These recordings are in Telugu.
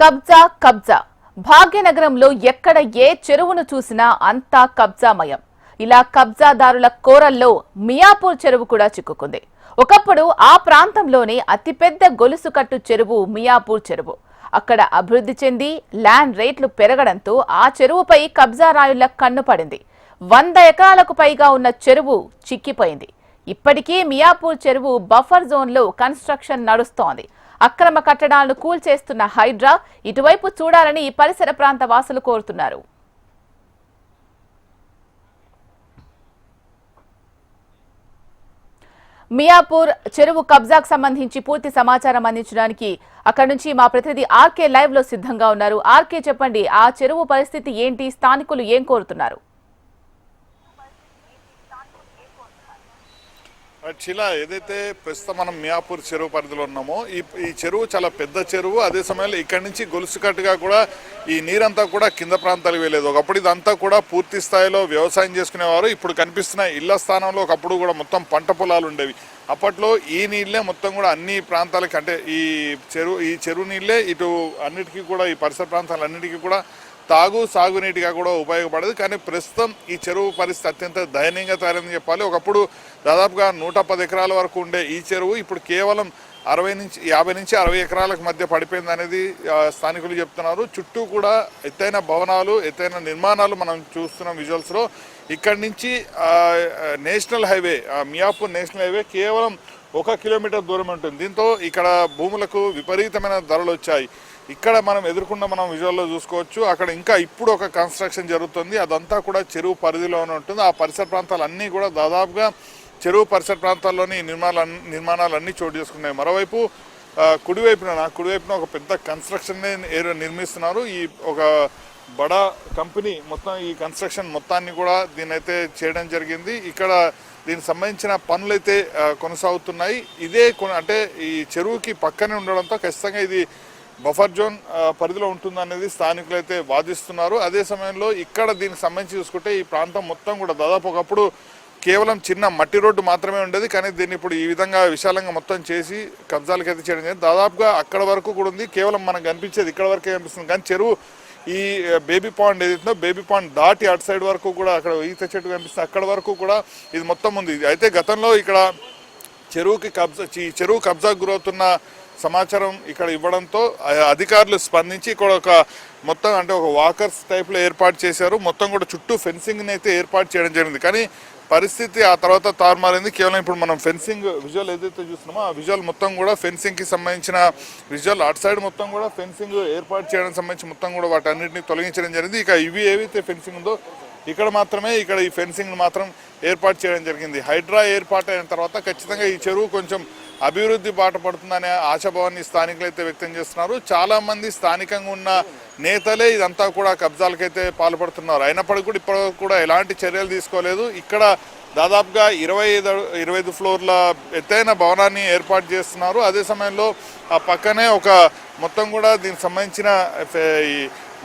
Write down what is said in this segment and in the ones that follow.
కబ్జా కబ్జా. భాగ్యనగరంలో ఎక్కడ ఏ చెరువును చూసినా అంతా కబ్జామయం. ఇలా కబ్జాదారుల కోరల్లో మియాపూర్ చెరువు కూడా చిక్కుకుంది. ఒకప్పుడు ఆ ప్రాంతంలోనే అతిపెద్ద గొలుసుకట్టు చెరువు మియాపూర్ చెరువు. అక్కడ అభివృద్ధి చెంది ల్యాండ్ రేట్లు పెరగడంతో ఆ చెరువుపై కబ్జారాయుళ్ళ కన్ను పడింది. వంద ఎకరాలకు పైగా ఉన్న చెరువు చిక్కిపోయింది. ఇప్పటికీ మియాపూర్ చెరువు బఫర్ జోన్లో కన్స్ట్రక్షన్ నడుస్తోంది. అక్రమ కట్టడాలను కూల్చేస్తున్న హైడ్రా ఇటువైపు చూడాలని పరిసర ప్రాంత వాసులు కోరుతున్నారు. మియాపూర్ చెరువు కబ్జాకు సంబంధించి పూర్తి సమాచారం అందించడానికి అక్కడ నుంచి మా ప్రతినిధి ఆర్కే లైవ్లో సిద్ధంగా ఉన్నారు. ఆర్కే చెప్పండి ఆ చెరువు పరిస్థితి ఏంటి? స్థానికులు ఏం కోరుతున్నారు? శిలా ఏదైతే ప్రస్తుతం మనం మియాపూర్ చెరువు పరిధిలో ఉన్నామో ఈ ఈ చెరువు చాలా పెద్ద చెరువు. అదే సమయంలో ఇక్కడి నుంచి గొలుసుకట్టుగా కూడా ఈ నీరంతా కూడా కింద ప్రాంతాలకు వెళ్ళేది. ఒకప్పుడు ఇదంతా కూడా పూర్తి స్థాయిలో వ్యవసాయం చేసుకునేవారు. ఇప్పుడు కనిపిస్తున్న ఇళ్ళ స్థానంలో ఒకప్పుడు కూడా మొత్తం పంట పొలాలు ఉండేవి. అప్పట్లో ఈ నీళ్ళే మొత్తం కూడా అన్ని ప్రాంతాలకి అంటే ఈ చెరువు ఈ చెరువు నీళ్ళే ఇటు అన్నిటికీ కూడా ఈ పరిసర ప్రాంతాలన్నిటికీ కూడా తాగు సాగునీటిగా కూడా ఉపయోగపడదు. కానీ ప్రస్తుతం ఈ చెరువు పరిస్థితి అత్యంత దయనీయంగా తయారైందని చెప్పాలి. ఒకప్పుడు దాదాపుగా నూట పది ఎకరాల వరకు ఉండే ఈ చెరువు ఇప్పుడు కేవలం అరవై నుంచి యాభై నుంచి అరవై ఎకరాలకు మధ్య పడిపోయింది అనేది స్థానికులు చెప్తున్నారు. చుట్టూ కూడా ఎత్తైన భవనాలు ఎత్తైన నిర్మాణాలు మనం చూస్తున్నాం విజువల్స్లో. ఇక్కడి నుంచి national highway Miyapur national highway కేవలం ఒక కిలోమీటర్ దూరం ఉంటుంది. దీంతో ఇక్కడ భూములకు విపరీతమైన ధరలు వచ్చాయి. ఇక్కడ మనం ఎదుర్కొన్న మనం విజువల్లో చూసుకోవచ్చు. అక్కడ ఇంకా ఇప్పుడు ఒక కన్స్ట్రక్షన్ జరుగుతుంది. అదంతా కూడా చెరువు పరిధిలోనే ఉంటుంది. ఆ పరిసర ప్రాంతాలు అన్నీ కూడా దాదాపుగా చెరువు పరిసర ప్రాంతాల్లోని నిర్మాణాల నిర్మాణాలు అన్నీ చోటు చేసుకున్నాయి. మరోవైపు కుడివైపున కుడివైపున ఒక పెద్ద కన్స్ట్రక్షన్ నిర్మిస్తున్నారు. ఈ ఒక బడా కంపెనీ మొత్తం ఈ కన్స్ట్రక్షన్ మొత్తాన్ని కూడా దీన్ని అయితే చేయడం జరిగింది. ఇక్కడ దీనికి సంబంధించిన పనులైతే కొనసాగుతున్నాయి. ఇదే కొన- అంటే ఈ చెరువుకి పక్కనే ఉండడంతో ఖచ్చితంగా ఇది బఫర్ జోన్ పరిధిలో ఉంటుందనేది స్థానికులు అయితే వాదిస్తున్నారు. అదే సమయంలో ఇక్కడ దీనికి సంబంధించి చూసుకుంటే ఈ ప్రాంతం మొత్తం కూడా దాదాపు ఒకప్పుడు కేవలం చిన్న మట్టి రోడ్డు మాత్రమే ఉండేది. కానీ దీన్ని ఇప్పుడు ఈ విధంగా విశాలంగా మొత్తం చేసి కబ్జాలకైతే చేయడం జరిగింది. దాదాపుగా అక్కడ వరకు కూడా ఉంది. కేవలం మనకు కనిపించేది ఇక్కడ వరకే కనిపిస్తుంది. కానీ చెరువు ఈ బేబీ పాండ్ ఏదైతుందో బేబీ పాండ్ దాటి అటు సైడ్ వరకు కూడా అక్కడ ఈత చెట్టు కనిపిస్తుంది. అక్కడ వరకు కూడా ఇది మొత్తం ఉంది. అయితే గతంలో ఇక్కడ చెరువుకి కబ్జా ఈ చెరువు కబ్జాకు గురవుతున్న సమాచారం ఇక్కడ ఇవ్వడంతో అధికారులు స్పందించి ఇక్కడ ఒక మొత్తం అంటే ఒక వాకర్స్ టైప్లో ఏర్పాటు చేశారు. మొత్తం కూడా చుట్టూ ఫెన్సింగ్ని అయితే ఏర్పాటు చేయడం జరిగింది. కానీ పరిస్థితి ఆ తర్వాత తారుమారైంది. కేవలం ఇప్పుడు మనం ఫెన్సింగ్ విజువల్ ఏదైతే చూస్తున్నామో ఆ విజువల్ మొత్తం కూడా ఫెన్సింగ్కి సంబంధించిన విజువల్ అటు సైడ్ మొత్తం కూడా ఫెన్సింగ్ ఏర్పాటు చేయడానికి సంబంధించి మొత్తం కూడా వాటన్నిటిని తొలగించడం జరిగింది. ఇక ఇవి ఏవైతే ఫెన్సింగ్ ఉందో ఇక్కడ మాత్రమే ఇక్కడ ఈ ఫెన్సింగ్ మాత్రం ఏర్పాటు చేయడం జరిగింది. హైడ్రా ఏర్పాటు అయిన తర్వాత ఖచ్చితంగా ఈ చెరువు కొంచెం అభివృద్ధి బాట పడుతుందనే ఆశాభావాన్ని స్థానికులు అయితే వ్యక్తం చేస్తున్నారు. చాలా మంది స్థానికంగా ఉన్న నేతలే ఇదంతా కూడా కబ్జాలకైతే పాల్పడుతున్నారు. అయినప్పటికీ కూడా ఇప్పటివరకు కూడా ఎలాంటి చర్యలు తీసుకోలేదు. ఇక్కడ దాదాపుగా ఇరవై ఐదు ఇరవై ఐదు ఫ్లోర్ల ఎత్తైన భవనాన్ని ఏర్పాటు చేస్తున్నారు. అదే సమయంలో ఆ పక్కనే ఒక మొత్తం కూడా దీనికి సంబంధించిన ఈ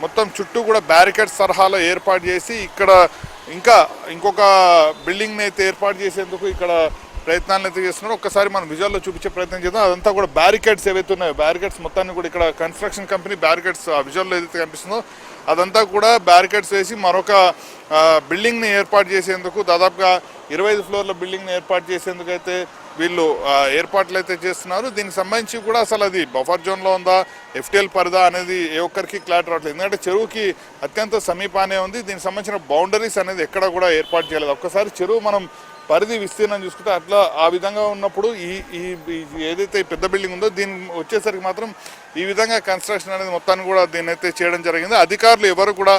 మొత్తం చుట్టూ కూడా బ్యారికేడ్స్ తరహాలో ఏర్పాటు చేసి ఇక్కడ ఇంకా ఇంకొక బిల్డింగ్ని అయితే ఏర్పాటు చేసేందుకు ఇక్కడ ప్రయత్నాలు అయితే చేస్తున్నారు ఒక్కసారి మనం విజువల్లో చూపించే ప్రయత్నం చేద్దాం. అదంతా కూడా బ్యారికేడ్స్ ఏవైతే ఉన్నాయో బ్యారికేడ్స్ మొత్తాన్ని కూడా ఇక్కడ కన్స్ట్రక్షన్ కంపెనీ బ్యారికేడ్స్ ఆ విజువల్లో ఏదైతే కనిపిస్తుందో అదంతా కూడా బ్యారికేడ్స్ వేసి మరొక బిల్డింగ్ని ఏర్పాటు చేసేందుకు దాదాపుగా ఇరవై ఐదు ఫ్లోర్ల బిల్డింగ్ని ఏర్పాటు చేసేందుకు అయితే వీళ్ళు ఏర్పాట్లు అయితే చేస్తున్నారు. దీనికి సంబంధించి కూడా అసలు అది బఫర్ జోన్లో ఉందా ఎఫ్టిఎల్ పరిదా అనేది ఏ ఒక్కరికి క్లారిటీ రావట్లేదు. ఎందుకంటే చెరువుకి అత్యంత సమీపానే ఉంది. దీనికి సంబంధించిన బౌండరీస్ అనేది ఎక్కడ కూడా ఏర్పాటు చేయలేదు. ఒక్కసారి చెరువు మనం పరిధి విస్తీర్ణం చూసుకుంటే అట్లా ఆ విధంగా ఉన్నప్పుడు ఈ ఈ ఏదైతే పెద్ద బిల్డింగ్ ఉందో దీని వచ్చేసరికి మాత్రం ఈ విధంగా కన్స్ట్రక్షన్ అనేది మొత్తాన్ని కూడా దీన్ని అయితే చేయడం జరిగింది. అధికారులు ఎవరు కూడా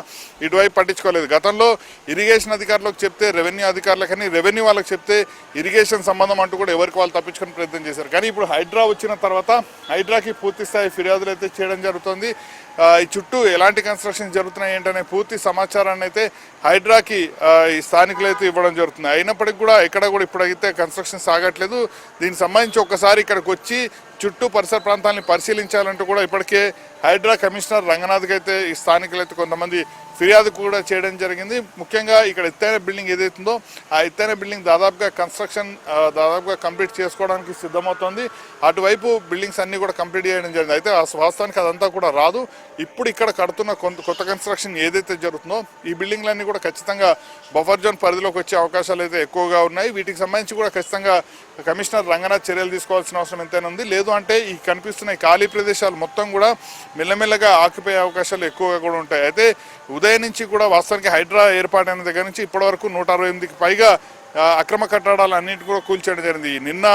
ఇటువైపు పట్టించుకోలేదు. గతంలో ఇరిగేషన్ అధికారులకు చెప్తే రెవెన్యూ అధికారులకని కానీ రెవెన్యూ వాళ్ళకి చెప్తే ఇరిగేషన్ సంబంధం అంటూ కూడా ఎవరికి వాళ్ళు తప్పించుకునే ప్రయత్నం చేశారు. కానీ ఇప్పుడు హైడ్రా వచ్చిన తర్వాత హైడ్రాకి పూర్తి స్థాయి ఫిర్యాదులు అయితే చేయడం జరుగుతుంది. చుట్టూ ఎలాంటి కన్స్ట్రక్షన్ జరుగుతున్నాయి ఏంటనే పూర్తి సమాచారాన్ని అయితే హైడ్రాకి స్థానికులైతే ఈ ఇవ్వడం జరుగుతుంది. అయినప్పటికీ కూడా ఎక్కడ కూడా ఇప్పుడైతే కన్స్ట్రక్షన్ సాగట్లేదు. దీనికి సంబంధించి ఒకసారి ఇక్కడికి వచ్చి చుట్టూ పరిసర ప్రాంతాలను పరిశీలించాలంటూ కూడా ఇప్పటికే హైడ్రా కమిషనర్ రంగనాథ్కి అయితే ఈ స్థానికులైతే కొంతమంది ఫిర్యాదు కూడా చేయడం జరిగింది. ముఖ్యంగా ఇక్కడ ఎత్తైన బిల్డింగ్ ఏదైతుందో ఆ ఎత్తైన బిల్డింగ్ దాదాపుగా కన్స్ట్రక్షన్ దాదాపుగా కంప్లీట్ చేసుకోవడానికి సిద్ధమవుతోంది. అటువైపు బిల్డింగ్స్ అన్ని కూడా కంప్లీట్ చేయడం జరిగింది. అయితే ఆ వాస్తవానికి అదంతా కూడా రాదు. ఇప్పుడు ఇక్కడ కడుతున్న కొంత కొత్త కన్స్ట్రక్షన్ ఏదైతే జరుగుతుందో ఈ బిల్డింగ్లన్నీ కూడా ఖచ్చితంగా బఫర్ జోన్ పరిధిలోకి వచ్చే అవకాశాలు అయితే ఎక్కువగా ఉన్నాయి. వీటికి సంబంధించి కూడా ఖచ్చితంగా కమిషనర్ రంగనాథ్ చర్యలు తీసుకోవాల్సిన అవసరం ఎంతైనా ఉంది. లేదు అంటే ఈ కనిపిస్తున్న ఖాళీ ప్రదేశాలు మొత్తం కూడా మెల్లమెల్లగా ఆకిపోయే అవకాశాలు ఎక్కువగా కూడా ఉంటాయి. అయితే ఉదయం నుంచి కూడా వాస్తవానికి హైడ్రా ఏర్పాటైన దగ్గర నుంచి ఇప్పటివరకు నూట అరవై ఎనిమిదికి పైగా అక్రమ కట్టడాలు అన్నింటి కూడా కూల్చేయడం జరిగింది. నిన్న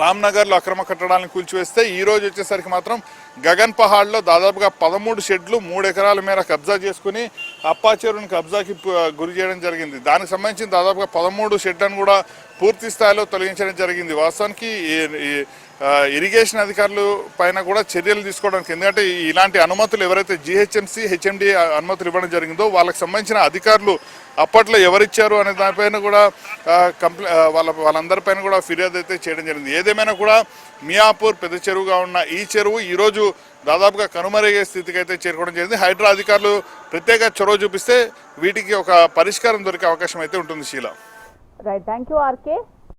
రామ్నగర్లో అక్రమ కట్టడాలను కూల్చివేస్తే ఈ రోజు వచ్చేసరికి మాత్రం గగన్ పహాడ్లో దాదాపుగా పదమూడు షెడ్లు మూడు ఎకరాల మేర కబ్జా చేసుకుని అప్పా చెరువుని కబ్జాకి గురి చేయడం జరిగింది. దానికి సంబంధించి దాదాపుగా పదమూడు షెడ్లను కూడా పూర్తి స్థాయిలో తొలగించడం జరిగింది. వాస్తవానికి ఇరిగేషన్ అధికారులు పైన కూడా చర్యలు తీసుకోవడానికి ఎందుకంటే ఇలాంటి అనుమతులు ఎవరైతే జిహెచ్ఎంసీ హెచ్ఎండి అనుమతులు ఇవ్వడం జరిగిందో వాళ్ళకి సంబంధించిన అధికారులు అప్పట్లో ఎవరిచ్చారు అనే దానిపైన కూడా ఆ, వాళ్ళ వాళ్ళందరిపైన కూడా ఫిర్యాదు అయితే చేయడం జరిగింది. ఏదేమైనా కూడా మియాపూర్ పెద్ద చెరువుగా ఉన్న ఈ చెరువు ఈరోజు దాదాపుగా కనుమరుగే స్థితికి అయితే చేరుకోవడం జరిగింది. హైడ్రా అధికారులు ప్రత్యేక చొరవ చూపిస్తే వీటికి ఒక పరిష్కారం దొరికే అవకాశం అయితే ఉంటుంది శీల. Right thank you RK